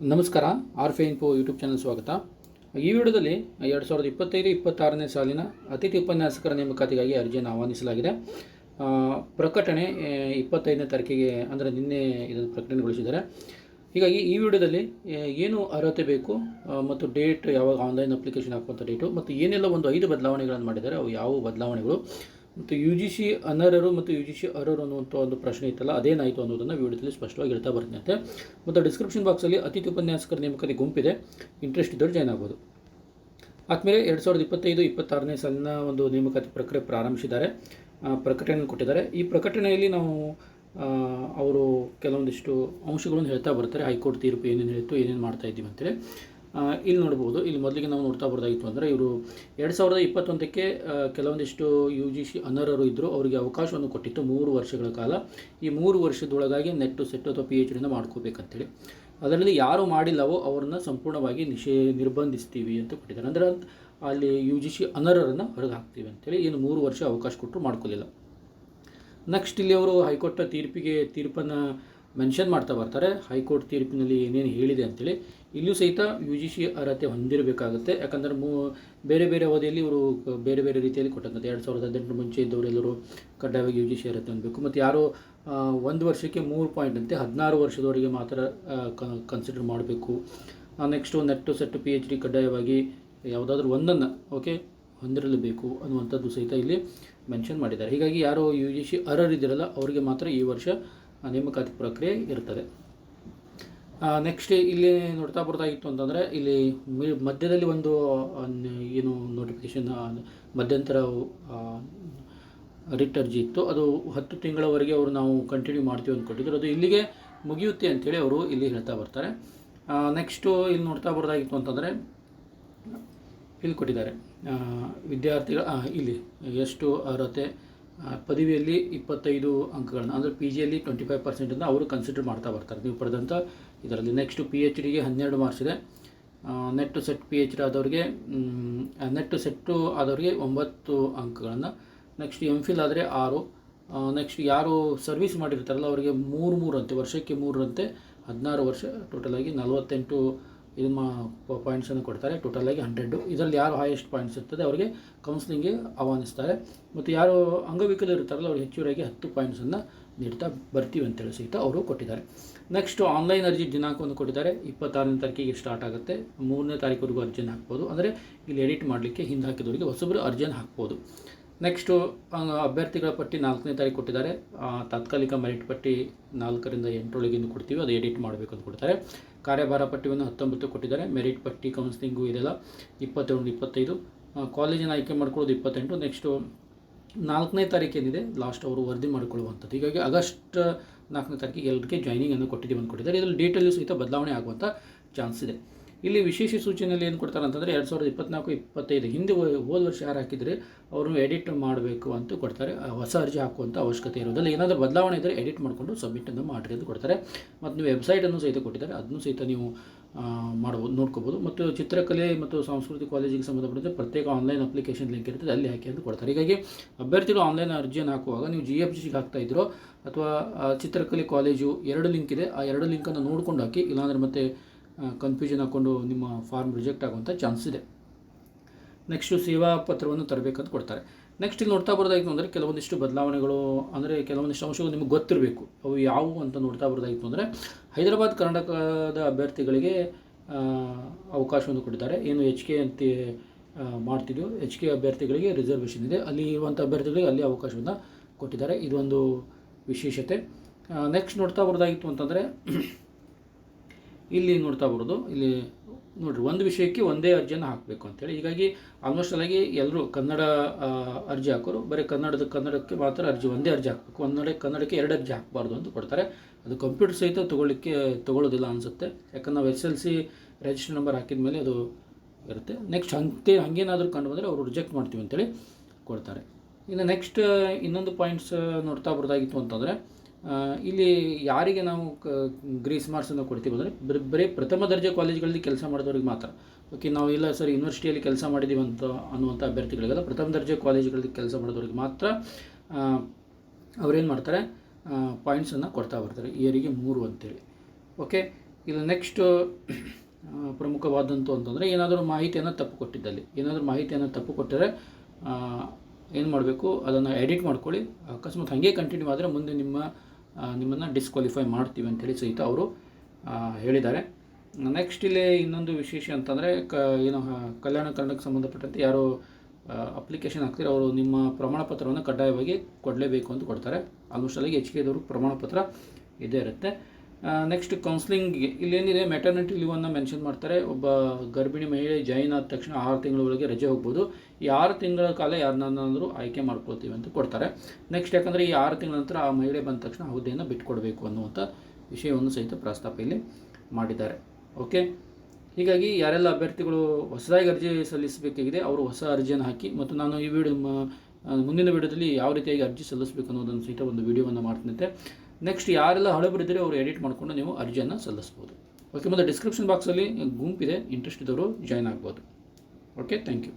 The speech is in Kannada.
ನಮಸ್ಕಾರ ಆರ್ ಫೆ ಇನ್ಫೋ ಯೂಟ್ಯೂಬ್ ಚಾನಲ್ ಸ್ವಾಗತ. ಈ ವಿಡಿಯೋದಲ್ಲಿ ಎರಡು ಸಾವಿರದ ಇಪ್ಪತ್ತೈದು, ಇಪ್ಪತ್ತಾರನೇ ಸಾಲಿನ ಅತಿಥಿ ಉಪನ್ಯಾಸಕರ ನೇಮಕಾತಿಗಾಗಿ ಅರ್ಜಿಯನ್ನು ಆಹ್ವಾನಿಸಲಾಗಿದೆ. ಪ್ರಕಟಣೆ ಇಪ್ಪತ್ತೈದನೇ ತಾರೀಕಿಗೆ, ಅಂದರೆ ನಿನ್ನೆ ಇದನ್ನು ಪ್ರಕಟಣೆಗೊಳಿಸಿದ್ದಾರೆ. ಹೀಗಾಗಿ ಈ ವಿಡಿಯೋದಲ್ಲಿ ಏನು ಅರ್ಹತೆ ಬೇಕು ಮತ್ತು ಡೇಟ್ ಯಾವಾಗ ಆನ್ಲೈನ್ ಅಪ್ಲಿಕೇಶನ್ ಹಾಕುವಂಥ ಡೇಟು, ಮತ್ತು ಏನೆಲ್ಲ ಒಂದು ಐದು ಬದಲಾವಣೆಗಳನ್ನು ಮಾಡಿದ್ದಾರೆ, ಅವು ಯಾವ ಬದಲಾವಣೆಗಳು ಮತ್ತು ಯು ಜಿ ಸಿ ಅನರ್ಹರು ಮತ್ತು ಯು ಜಿ ಸಿ ಅರ್ಹರು ಅನ್ನುವಂಥ ಒಂದು ಪ್ರಶ್ನೆ ಇತ್ತಲ್ಲ ಅದೇನಾಯಿತು ಅನ್ನೋದನ್ನು ವಿಡಿಯೋದಲ್ಲಿ ಸ್ಪಷ್ಟವಾಗಿ ಹೇಳ್ತಾ ಬರ್ತೀನಿ. ಮತ್ತು ಡಿಸ್ಕ್ರಿಪ್ಷನ್ ಬಾಕ್ಸಲ್ಲಿ ಅತಿಥಿ ಉಪನ್ಯಾಸಕರ ನೇಮಕದ ಗುಂಪಿದೆ. ಇಂಟ್ರೆಸ್ಟ್ ಇದ್ದವರು ಜಾಯ್ನ್ ಆಗ್ಬೋದು. ಆದಮೇಲೆ ಎರಡು ಸಾವಿರದ ಇಪ್ಪತ್ತೈದು, ಇಪ್ಪತ್ತಾರನೇ ಸಾಲಿನ ಒಂದು ನೇಮಕಾತಿ ಪ್ರಕ್ರಿಯೆ ಪ್ರಾರಂಭಿಸಿದ್ದಾರೆ. ಪ್ರಕಟಣೆಯನ್ನು ಕೊಟ್ಟಿದ್ದಾರೆ. ಈ ಪ್ರಕಟಣೆಯಲ್ಲಿ ನಾವು ಅವರು ಕೆಲವೊಂದಿಷ್ಟು ಅಂಶಗಳನ್ನು ಹೇಳ್ತಾ ಬರ್ತಾರೆ. ಹೈಕೋರ್ಟ್ ತೀರ್ಪು ಏನೇನು ಹೇಳಿತ್ತು, ಏನೇನು ಮಾಡ್ತಾ ಇದ್ದೀವಿ ಅಂತೇಳಿ. ಇಲ್ಲಿ ನೋಡ್ಬೋದು. ಇಲ್ಲಿ ಮೊದಲಿಗೆ ನಾವು ನೋಡ್ತಾ ಬರ್ದಾಗಿತ್ತು ಅಂದರೆ ಇವರು ಎರಡು ಸಾವಿರದ ಇಪ್ಪತ್ತೊಂದಕ್ಕೆ ಕೆಲವೊಂದಿಷ್ಟು ಯು ಜಿ ಸಿ ಅನರ್ಹರು ಇದ್ದರು ಅವರಿಗೆ ಅವಕಾಶವನ್ನು ಕೊಟ್ಟಿತ್ತು ಮೂರು ವರ್ಷಗಳ ಕಾಲ. ಈ ಮೂರು ವರ್ಷದೊಳಗಾಗಿ ನೆಟ್ಟು ಸೆಟ್ಟು ಅಥವಾ ಪಿ ಎಚ್ ಡಿನ ಮಾಡ್ಕೋಬೇಕಂತೇಳಿ. ಅದರಲ್ಲಿ ಯಾರು ಮಾಡಿಲ್ಲವೋ ಅವ್ರನ್ನ ಸಂಪೂರ್ಣವಾಗಿ ನಿಷೇ, ನಿರ್ಬಂಧಿಸ್ತೀವಿ ಅಂತ ಕೊಟ್ಟಿದ್ದಾರೆ. ಅಂದರೆ ಅಲ್ಲಿ ಯು ಜಿ ಸಿ ಅನರ್ಹರನ್ನು ಹೊರಗೆ ಹಾಕ್ತೀವಿ ಅಂತೇಳಿ ಏನು ಮೂರು ವರ್ಷ ಅವಕಾಶ ಕೊಟ್ಟರು ಮಾಡ್ಕೊಳ್ಳಿಲ್ಲ ನೆಕ್ಸ್ಟ್ ಇಲ್ಲಿ ಅವರು ಹೈಕೋರ್ಟ್ ತೀರ್ಪಿಗೆ, ತೀರ್ಪನ್ನು ಮೆನ್ಷನ್ ಮಾಡ್ತಾ ಬರ್ತಾರೆ. ಹೈಕೋರ್ಟ್ ತೀರ್ಪಿನಲ್ಲಿ ಏನೇನು ಹೇಳಿದೆ ಅಂತೇಳಿ. ಇಲ್ಲೂ ಸಹಿತ ಯು ಜಿ ಸಿ ಅರ್ಹತೆ ಹೊಂದಿರಬೇಕಾಗುತ್ತೆ. ಯಾಕಂದರೆ ಮೂ, ಬೇರೆ ಬೇರೆ ಅವಧಿಯಲ್ಲಿ ಇವರು ಬೇರೆ ಬೇರೆ ರೀತಿಯಲ್ಲಿ ಕೊಟ್ಟಂತೆ ಎರಡು ಸಾವಿರದ ಹದಿನೆಂಟು ಮುಂಚೆ ಇದ್ದವರೆಲ್ಲರೂ ಕಡ್ಡಾಯವಾಗಿ ಯು ಜಿ ಸಿ ಅರ್ಹತೆ ಹೊಂದಬೇಕು. ಮತ್ತು ಯಾರು ಒಂದು ವರ್ಷಕ್ಕೆ ಮೂರು ಪಾಯಿಂಟ್ ಅಂತೆ, ಹದಿನಾರು ವರ್ಷದವರೆಗೆ ಮಾತ್ರ ಕನ್ಸಿಡರ್ ಮಾಡಬೇಕು. ನೆಕ್ಸ್ಟು ನೆಟ್ಟು ಸೆಟ್ಟು ಪಿ ಎಚ್ ಡಿ ಕಡ್ಡಾಯವಾಗಿ ಯಾವುದಾದ್ರೂ ಒಂದನ್ನು ಓಕೆ ಹೊಂದಿರಲೇಬೇಕು ಅನ್ನುವಂಥದ್ದು ಸಹಿತ ಇಲ್ಲಿ ಮೆನ್ಷನ್ ಮಾಡಿದ್ದಾರೆ. ಹೀಗಾಗಿ ಯಾರು ಯು ಜಿ ಸಿ ಅರ್ಹರಿದ್ದೀರಲ್ಲ, ಅವರಿಗೆ ಮಾತ್ರ ಈ ವರ್ಷ ನೇಮಕಾತಿ ಪ್ರಕ್ರಿಯೆ ಇರ್ತದೆ. ನೆಕ್ಸ್ಟ್ ಇಲ್ಲಿ ನೋಡ್ತಾ ಬರ್ತಾ ಇತ್ತು ಅಂತಂದರೆ ಇಲ್ಲಿ ಮಧ್ಯದಲ್ಲಿ ಒಂದು ಏನು ನೋಟಿಫಿಕೇಶನ್ ಮಧ್ಯಂತರ ರಿಟ್ ಅರ್ಜಿ ಇತ್ತು. ಅದು ಹತ್ತು ತಿಂಗಳವರೆಗೆ ಅವರು ನಾವು ಕಂಟಿನ್ಯೂ ಮಾಡ್ತೀವಿ ಅಂದ್ಕೊಟ್ಟಿದ್ರು ಅದು ಇಲ್ಲಿಗೆ ಮುಗಿಯುತ್ತೆ ಅಂತೇಳಿ ಅವರು ಇಲ್ಲಿ ಹೇಳ್ತಾ ಬರ್ತಾರೆ. ನೆಕ್ಸ್ಟು ಇಲ್ಲಿ ನೋಡ್ತಾ ಬರೋದಾಗಿತ್ತು ಅಂತಂದರೆ ಇಲ್ಲಿ ಕೊಟ್ಟಿದ್ದಾರೆ ವಿದ್ಯಾರ್ಥಿಗಳು ಇಲ್ಲಿ ಎಷ್ಟು ಅರ್ಹತೆ ಪದವಿಯಲ್ಲಿ ಇಪ್ಪತ್ತೈದು ಅಂಕಗಳನ್ನ, ಅಂದರೆ ಪಿ ಜಿಯಲ್ಲಿ ಟ್ವೆಂಟಿ ಫೈವ್ ಪರ್ಸೆಂಟನ್ನು ಅವರು ಕನ್ಸಿಡರ್ ಮಾಡ್ತಾ ಬರ್ತಾರೆ. ನೀವು ಪಡೆದಂಥ ಇದರಲ್ಲಿ ನೆಕ್ಸ್ಟು ಪಿ ಎಚ್ ಡಿಗೆ ಹನ್ನೆರಡು ಮಾರ್ಕ್ಸ್ ಇದೆ. Net set P H D ಆದವ್ರಿಗೆ net set ಆದವ್ರಿಗೆ ಒಂಬತ್ತು ಅಂಕಗಳನ್ನು. ನೆಕ್ಸ್ಟ್ ಎಂ ಫಿಲ್ ಆದರೆ ಆರು. ನೆಕ್ಸ್ಟ್ ಯಾರು ಸರ್ವಿಸ್ ಮಾಡಿರ್ತಾರಲ್ಲ, ಅವರಿಗೆ ಮೂರು ಮೂರಂತೆ, ವರ್ಷಕ್ಕೆ ಮೂರರಂತೆ ಹದಿನಾರು ವರ್ಷ ಟೋಟಲಾಗಿ ನಲವತ್ತೆಂಟು ಇದು ಮಾ ಪಾಯಿಂಟ್ಸನ್ನು ಕೊಡ್ತಾರೆ. ಟೋಟಲಾಗಿ ಹಂಡ್ರೆಡ್ಡು ಇದರಲ್ಲಿ ಯಾರು ಹೈಯೆಸ್ಟ್ ಪಾಯಿಂಟ್ಸ್ ಇರ್ತದೆ, ಅವರಿಗೆ ಕೌನ್ಸಿಲಿಂಗ್ಗೆ ಆಹ್ವಾನಿಸ್ತಾರೆ. ಮತ್ತು ಯಾರು ಅಂಗವಿಕಲರು ಇರ್ತಾರಲ್ಲ, ಅವ್ರು ಹೆಚ್ಚುವರಿಯಾಗಿ ಹತ್ತು ಪಾಯಿಂಟ್ಸನ್ನು ನೀಡ್ತಾ ಬರ್ತೀವಿ ಅಂತೇಳಿ ಸಹಿತ ಅವರು ಕೊಟ್ಟಿದ್ದಾರೆ. ನೆಕ್ಸ್ಟು ಆನ್ಲೈನ್ ಅರ್ಜಿ ದಿನಾಂಕವನ್ನು ಕೊಟ್ಟಿದ್ದಾರೆ. ಇಪ್ಪತ್ತಾರನೇ ತಾರೀಕಿಗೆ ಸ್ಟಾರ್ಟ್ ಆಗುತ್ತೆ. ಮೂರನೇ ತಾರೀಕುವರೆಗೂ ಅರ್ಜಿಯನ್ನು ಹಾಕ್ಬೋದು. ಅಂದರೆ ಇಲ್ಲಿ ಎಡಿಟ್ ಮಾಡಲಿಕ್ಕೆ ಹಿಂದೆ ಹಾಕಿದವರಿಗೆ ಹೊಸಬ್ರು ಅರ್ಜಿಯನ್ನು ಹಾಕ್ಬೋದು. ನೆಕ್ಸ್ಟು ಅಭ್ಯರ್ಥಿಗಳ ಪಟ್ಟಿ ನಾಲ್ಕನೇ ತಾರೀಕು ಕೊಟ್ಟಿದ್ದಾರೆ. ತಾತ್ಕಾಲಿಕ ಮೆರಿಟ್ ಪಟ್ಟಿ ನಾಲ್ಕರಿಂದ ಎಂಟರೊಳಗೆ ಇನ್ನು ಕೊಡ್ತೀವಿ. ಅದು ಎಡಿಟ್ ಮಾಡಬೇಕು ಅಂತ ಕೊಡ್ತಾರೆ. ಕಾರ್ಯಭಾರ ಪಟ್ಟಿಯನ್ನು ಹತ್ತೊಂಬತ್ತು ಕೊಟ್ಟಿದ್ದಾರೆ. ಮೆರಿಟ್ ಪಟ್ಟಿ ಕೌನ್ಸಿಲಿಂಗು ಇದೆಲ್ಲ ಇಪ್ಪತ್ತೈದು. ಕಾಲೇಜನ್ನು ಕಾಲೇಜಿನ ಆಯ್ಕೆ ಮಾಡ್ಕೊಳ್ಳೋದು ಇಪ್ಪತ್ತೆಂಟು. ನೆಕ್ಸ್ಟು ನಾಲ್ಕನೇ ತಾರೀಕು ಏನಿದೆ? ಲಾಸ್ಟ್ ಅವರು ವರದಿ ಮಾಡಿಕೊಳ್ಳುವಂಥದ್ದು. ಹೀಗಾಗಿ ಆಗಸ್ಟ್ ನಾಲ್ಕನೇ ತಾರೀಕಿಗೆ ಎಲ್ಲರಿಗೆ ಜಾಯ್ನಿಂಗನ್ನು ಕೊಟ್ಟಿದ್ದೀವಿ ಅಂತ ಕೊಟ್ಟಿದ್ದಾರೆ. ಇದರಲ್ಲಿ ಡೀಟೇಲ್ಸ್ ಸಹಿತ ಬದಲಾವಣೆ ಆಗುವಂಥ ಚಾನ್ಸ್ ಇದೆ. ಇಲ್ಲಿ ವಿಶೇಷ ಸೂಚನೆಯಲ್ಲಿ ಏನು ಕೊಡ್ತಾರೆ ಅಂತಂದರೆ ಎರಡು ಸಾವಿರದ ಇಪ್ಪತ್ನಾಲ್ಕು, ಇಪ್ಪತ್ತೈದು ಹಿಂದೆ ಹೋದ ವರ್ಷ ಯಾರು ಹಾಕಿದರೆ ಅವರು ಎಡಿಟ್ ಮಾಡಬೇಕು ಅಂತ ಕೊಡ್ತಾರೆ. ಹೊಸ ಅರ್ಜಿ ಹಾಕುವಂಥ ಅವಶ್ಯಕತೆ ಇರೋದಿಲ್ಲ. ಏನಾದರೂ ಬದಲಾವಣೆ ಇದ್ದರೆ ಎಡಿಟ್ ಮಾಡಿಕೊಂಡು ಸಬ್ಮಿಟನ್ನು ಮಾಡಿರಿ ಅಂತ ಕೊಡ್ತಾರೆ. ಮತ್ತು ನೀವು ವೆಬ್ಸೈಟನ್ನು ಸಹಿತ ಕೊಟ್ಟಿದ್ದಾರೆ. ಅದನ್ನು ಸಹಿತ ನೀವು ಮಾಡ್ಬೋದು, ನೋಡ್ಕೋಬೋದು. ಮತ್ತು ಚಿತ್ರಕಲೆ ಮತ್ತು ಸಾಂಸ್ಕೃತಿಕ ಕಾಲೇಜಿಗೆ ಸಂಬಂಧಪಟ್ಟಂತೆ ಪ್ರತ್ಯೇಕ ಆನ್ಲೈನ್ ಅಪ್ಲಿಕೇಶನ್ ಲಿಂಕ್ ಇರ್ತದೆ ಅಲ್ಲಿ ಹಾಕಿ ಅಂತ ಕೊಡ್ತಾರೆ. ಹೀಗಾಗಿ ಅಭ್ಯರ್ಥಿಗಳು ಆನ್ಲೈನ್ ಅರ್ಜಿಯನ್ನು ಹಾಕುವಾಗ ನೀವು ಜಿ ಎಫ್ ಜಿಗೆ ಹಾಕ್ತಾ ಇದ್ರೋ ಅಥವಾ ಚಿತ್ರಕಲೆ ಕಾಲೇಜು ಎರಡು ಲಿಂಕ್ ಇದೆ. ಆ ಎರಡು ಲಿಂಕನ್ನು ನೋಡ್ಕೊಂಡು ಹಾಕಿ, ಇಲ್ಲಾಂದರೆ ಮತ್ತೆ ಕನ್ಫ್ಯೂಷನ್ ಹಾಕ್ಕೊಂಡು ನಿಮ್ಮ ಫಾರ್ಮ್ ರಿಜೆಕ್ಟ್ ಆಗುವಂಥ ಚಾನ್ಸ್ ಇದೆ. ನೆಕ್ಸ್ಟು ಸೇವಾ ಪತ್ರವನ್ನು ತರಬೇಕಂತ ಕೊಡ್ತಾರೆ. ನೆಕ್ಸ್ಟ್ ಇಲ್ಲಿ ನೋಡ್ತಾ ಬರೋದಾಗಿತ್ತು ಅಂದರೆ ಕೆಲವೊಂದಿಷ್ಟು ಬದಲಾವಣೆಗಳು ಅಂದರೆ ಕೆಲವೊಂದಿಷ್ಟು ಅಂಶಗಳು ನಿಮಗೆ ಗೊತ್ತಿರಬೇಕು. ಅವು ಯಾವುವು ಅಂತ ನೋಡ್ತಾ ಬರೋದಾಯಿತು ಅಂದರೆ ಹೈದರಾಬಾದ್ ಕರ್ನಾಟಕದ ಅಭ್ಯರ್ಥಿಗಳಿಗೆ ಅವಕಾಶವನ್ನು ಕೊಟ್ಟಿದ್ದಾರೆ ಏನು ಎಚ್ ಕೆ ಅಂತ ಆ, ಮಾಡ್ತಿದ್ಯೋ ಎಚ್ ಕೆ ಅಭ್ಯರ್ಥಿಗಳಿಗೆ ರಿಸರ್ವೇಷನ್ ಇದೆ. ಅಲ್ಲಿ ಇರುವಂಥ ಅಭ್ಯರ್ಥಿಗಳಿಗೆ ಅಲ್ಲಿ ಅವಕಾಶವನ್ನು ಕೊಟ್ಟಿದ್ದಾರೆ. ಇದೊಂದು ವಿಶೇಷತೆ. ನೆಕ್ಸ್ಟ್ ನೋಡ್ತಾ ಬರೋದಾಗಿತ್ತು ಅಂತಂದರೆ ಇಲ್ಲಿ ನೋಡ್ತಾ ಬರೋದು, ಇಲ್ಲಿ ನೋಡಿರಿ, ಒಂದು ವಿಷಯಕ್ಕೆ ಒಂದೇ ಅರ್ಜಿಯನ್ನು ಹಾಕಬೇಕು ಅಂತೇಳಿ. ಹೀಗಾಗಿ ಆಲ್ಮೋಸ್ಟ್ ಅಲ್ಲಾಗಿ ಎಲ್ಲರೂ ಕನ್ನಡ ಅರ್ಜಿ ಹಾಕೋರು, ಬರೀ ಕನ್ನಡದ, ಕನ್ನಡಕ್ಕೆ ಮಾತ್ರ ಅರ್ಜಿ, ಒಂದೇ ಅರ್ಜಿ ಹಾಕಬೇಕು. ಒಂದೊಡೆ ಕನ್ನಡಕ್ಕೆ ಎರಡು ಅರ್ಜಿ ಹಾಕಬಾರ್ದು ಅಂತ ಕೊಡ್ತಾರೆ. ಅದು ಕಂಪ್ಯೂಟರ್ ಸಹಿತ ತೊಗೊಳ್ಳಿಕ್ಕೆ, ತೊಗೊಳ್ಳೋದಿಲ್ಲ ಅನಿಸುತ್ತೆ. ಯಾಕಂದ್ರೆ ನಾವು S L C register number ಹಾಕಿದ ಮೇಲೆ ಅದು ಇರುತ್ತೆ. ನೆಕ್ಸ್ಟ್ ಹಂಗೆ, ಹಂಗೇನಾದರೂ ಕಂಡು ಬಂದರೆ ಅವರು ರಿಜೆಕ್ಟ್ ಮಾಡ್ತೀವಿ ಅಂತೇಳಿ ಕೊಡ್ತಾರೆ. ಇನ್ನು ನೆಕ್ಸ್ಟ್ ಇನ್ನೊಂದು ಪಾಯಿಂಟ್ಸ್ ನೋಡ್ತಾ ಬರೋದಾಗಿತ್ತು ಅಂತಂದರೆ ಇಲ್ಲಿ ಯಾರಿಗೆ ನಾವು ಕ, ಗ್ರೀಸ್ ಮಾರ್ಕ್ಸನ್ನು ಕೊಡ್ತೀವಿ ಅಂದರೆ ಬರೀ ಬರೀ ಪ್ರಥಮ ದರ್ಜೆ ಕಾಲೇಜ್ಗಳಲ್ಲಿ ಕೆಲಸ ಮಾಡಿದವ್ರಿಗೆ ಮಾತ್ರ. ಓಕೆ, ನಾವು ಇಲ್ಲ ಸರ್ ಯೂನಿವರ್ಸಿಟಿಯಲ್ಲಿ ಕೆಲಸ ಮಾಡಿದ್ದೀವಿ ಅಂತ ಅನ್ನುವಂಥ ಅಭ್ಯರ್ಥಿಗಳಿಗೆಲ್ಲ, ಪ್ರಥಮ ದರ್ಜೆ ಕಾಲೇಜುಗಳಲ್ಲಿ ಕೆಲಸ ಮಾಡಿದವ್ರಿಗೆ ಮಾತ್ರ ಅವ್ರೇನು ಮಾಡ್ತಾರೆ? ಪಾಯಿಂಟ್ಸನ್ನು ಕೊಡ್ತಾ ಬರ್ತಾರೆ ಇಯರಿಗೆ ಮೂರು ಅಂತೇಳಿ. ಓಕೆ, ಇಲ್ಲ ನೆಕ್ಸ್ಟ್ ಪ್ರಮುಖವಾದಂತು ಅಂತಂದರೆ ಏನಾದರೂ ಮಾಹಿತಿಯನ್ನು ತಪ್ಪು ಕೊಟ್ಟಿದ್ದಲ್ಲಿ. ಏನಾದರೂ ಮಾಹಿತಿಯನ್ನು ತಪ್ಪು ಕೊಟ್ಟರೆ ಏನು ಮಾಡಬೇಕು? ಅದನ್ನು ಎಡಿಟ್ ಮಾಡ್ಕೊಳ್ಳಿ. ಅಕಸ್ಮಾತ್ ಹಾಗೆ ಕಂಟಿನ್ಯೂ ಆದರೆ ಮುಂದೆ ನಿಮ್ಮ ನಿಮ್ಮನ್ನು ಡಿಸ್ಕ್ವಾಲಿಫೈ ಮಾಡ್ತೀವಿ ಅಂತೇಳಿ ಸಹಿತ ಅವರು ಹೇಳಿದ್ದಾರೆ. ನೆಕ್ಸ್ಟ್ ಇಲ್ಲಿ ಇನ್ನೊಂದು ವಿಶೇಷ ಅಂತಂದರೆ, ಕ, ಏನು ಕಲ್ಯಾಣ ಸಂಬಂಧಪಟ್ಟಂತೆ ಯಾರು ಅಪ್ಲಿಕೇಶನ್ ಹಾಕ್ತೀರಿ ಅವರು ನಿಮ್ಮ ಪ್ರಮಾಣ ಪತ್ರವನ್ನು ಕಡ್ಡಾಯವಾಗಿ ಕೊಡಲೇಬೇಕು ಅಂತ ಕೊಡ್ತಾರೆ. ಆಲ್ಮೋಸ್ಟ್ ಅಲ್ಲಿಗೆ ಎಚ್ ಕೆ ದವರು ಪ್ರಮಾಣ ಪತ್ರ ಇದೇ ಇರುತ್ತೆ. ನೆಕ್ಸ್ಟ್ ಕೌನ್ಸ್ಲಿಂಗ್ಗೆ ಇಲ್ಲೇನಿದೆ ಮೆಟರ್ನಿಟಿ ಲೀವನ್ನು ಮೆನ್ಷನ್ ಮಾಡ್ತಾರೆ. ಒಬ್ಬ ಗರ್ಭಿಣಿ ಮಹಿಳೆ ಜಾಯಿನ್ ಆದ ತಕ್ಷಣ ಆರು ತಿಂಗಳೊಳಗೆ ರಜೆ ಹೋಗ್ಬೋದು. ಈ ಆರು ತಿಂಗಳ ಕಾಲ ಯಾರನ್ನಾದರೂ ಆಯ್ಕೆ ಮಾಡ್ಕೊಳ್ತೀವಿ ಅಂತ ಕೊಡ್ತಾರೆ. ನೆಕ್ಸ್ಟ್ ಯಾಕಂದರೆ ಈ ಆರು ತಿಂಗಳ ನಂತರ ಆ ಮಹಿಳೆ ಬಂದ ತಕ್ಷಣ ಹುದ್ದೆಯನ್ನು ಬಿಟ್ಕೊಡಬೇಕು ಅನ್ನುವಂಥ ವಿಷಯವನ್ನು ಸಹಿತ ಪ್ರಸ್ತಾಪ ಇಲ್ಲಿ ಮಾಡಿದ್ದಾರೆ. ಓಕೆ ಹೀಗಾಗಿ ಯಾರೆಲ್ಲ ಅಭ್ಯರ್ಥಿಗಳು ಹೊಸದಾಗಿ ಅರ್ಜಿ ಸಲ್ಲಿಸಬೇಕಾಗಿದೆ, ಅವರು ಹೊಸ ಅರ್ಜಿಯನ್ನು ಹಾಕಿ ಮತ್ತು ನಾನು ಈ ವಿಡಿಯೋ ಮುಂದಿನ ವಿಡಿಯೋದಲ್ಲಿ ಯಾವ ರೀತಿಯಾಗಿ ಅರ್ಜಿ ಸಲ್ಲಿಸಬೇಕು ಅನ್ನೋದನ್ನು ಸಹಿತ ಒಂದು ವಿಡಿಯೋವನ್ನು ಮಾಡ್ತಿದ್ದೆ ನೆಕ್ಸ್ಟ್ ಯಾರೆಲ್ಲ ಹಳಬರಿದ್ದರೆ ಅವರು ಎಡಿಟ್ ಮಾಡಿಕೊಂಡು ನೀವು ಅರ್ಜಿಯನ್ನು ಸಲ್ಲಿಸ್ಬೋದು. ಓಕೆ ಮತ್ತು ಡಿಸ್ಕ್ರಿಪ್ಷನ್ ಬಾಕ್ಸಲ್ಲಿ ಗುಂಪಿದೆ ಇಂಟ್ರೆಸ್ಟ್ ಇದ್ದವರು ಜಾಯ್ನ್ ಆಗ್ಬೋದು. Okay thank you